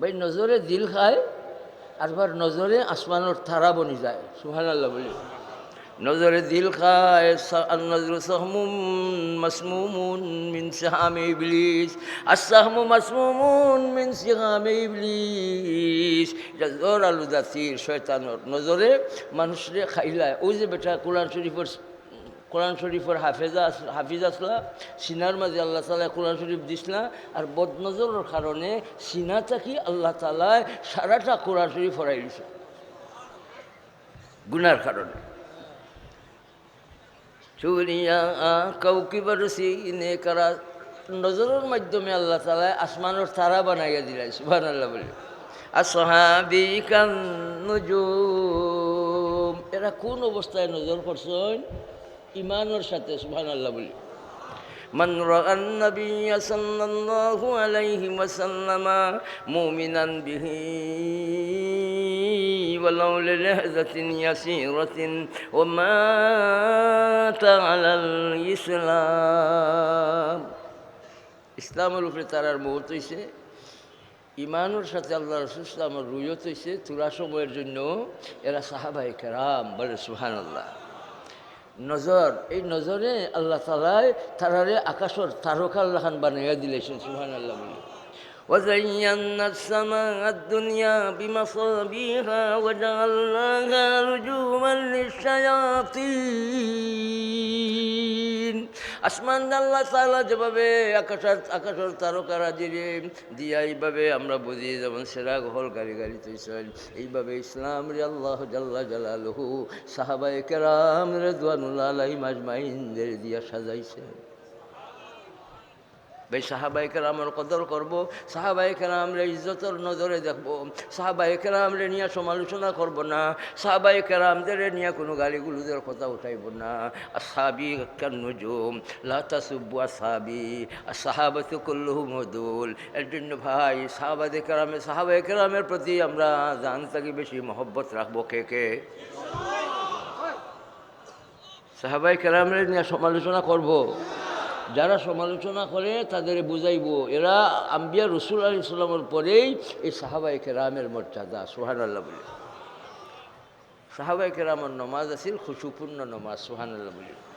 ভাই নজরে দিল খায় আরবার নজরে আসমানোর তারা বনি যায়। সুহান আল্লাহ বলি। নজরে দিল খায় নজর সাহমুম মাসমুমুন মিন সিহামে ইবলিস। আসাহমু মাসমুমুন মিন সিহামে ইবলিস। এটা জোর আলু জাতির শয়তানর নজরে মানুষরে খাইলায়। ওই যে বেটা কোরআন শরীফের কোরআন শরীফের হাফেজা হাফিজ আসলা, সিনার মাঝে আল্লাহ তালা কোরআন শরীফ দিসলা, আর বদনজরের কারণে সিনা থাকি আল্লাহ তালায় সারাটা কোরআন শরীফ ফরাই দিছে। গুনার কারণে। চুরিয়া কাউকিবার সিনে কারা নজরের মাধ্যমে আল্লাহ তালায় আসমানের তারা বানাইয়া দিলাই সুবাহ আল্লাহ বলে। আসহাবি কান্নুজুম এরা কোন অবস্থায় নজর করছেন? ইমানের সাথে সুবহান আল্লাহ বলি من رأى النبي صلى الله عليه وسلم مؤمنا به ولو للحظة يسيرة ومات على الإسلام ইসলামের উপরে তারার মুহূর্ত হয়েছে ইমানের সাথে আল্লাহ রসুল ইসলামের রুয়ত হয়েছে তুরা সময়ের জন্য এরা সাহাবাই কেরাম বলে সুহান আল্লাহ নজর এই নজরে আল্লাহ তালায় তারারে আকাশর তারকা আল্লাহান বানাইয়া দিলেছেন সুহান আল্লাহ বলে وزينا السماء الدنيا بمصابيها وجعلناها رجوما للشياطين আসমান আল্লাহ তালা যেভাবে আকাশের আকাশের তারকারা যে দিয়া এইভাবে আমরা বুঝি যেমন সেরা ঘর গাড়ি গাড়ি তৈছেন এইভাবে ইসলাম রে আল্লাহ জাল্লা জালালহু সাহাবাই কেরাম রে দোয়ানুল্লাহ মাজমাইন্দের দিয়া সাজাইছেন। ভাই সাহাবাই কেরামের কদর করব সাহাবাই কেরামরে ইজ্জতের নজরে দেখব সাহাবাই কেরামরে নিয়ে সমালোচনা করব না সাহাবাই কেরামদের নিয়ে কোনো গালিগুলোদের কথা উঠাইব না। আর সাবি কান্নুজুম লাতা সুব্বু সাবি আর সাহাবাত কুল্লুহু মদুল এর জন্য ভাই সাহাবাদে কেরামে সাহাবাই কেরামের প্রতি আমরা জান থাকি, বেশি মহব্বত রাখব কে কে? সাহাবাই কেরামরে নিয়ে সমালোচনা করব। যারা সমালোচনা করে তাদের বুঝাইব। এরা আম্বিয়া রসুল আলী ইসলামের পরেই এই সাহাবাইকে রামের মর্যাদা সোহান আল্লাহ বলে। সাহাবাইকে রামের নমাজ আছিল, খুশুপূর্ণ নমাজ সোহান আল্লাহ বলে।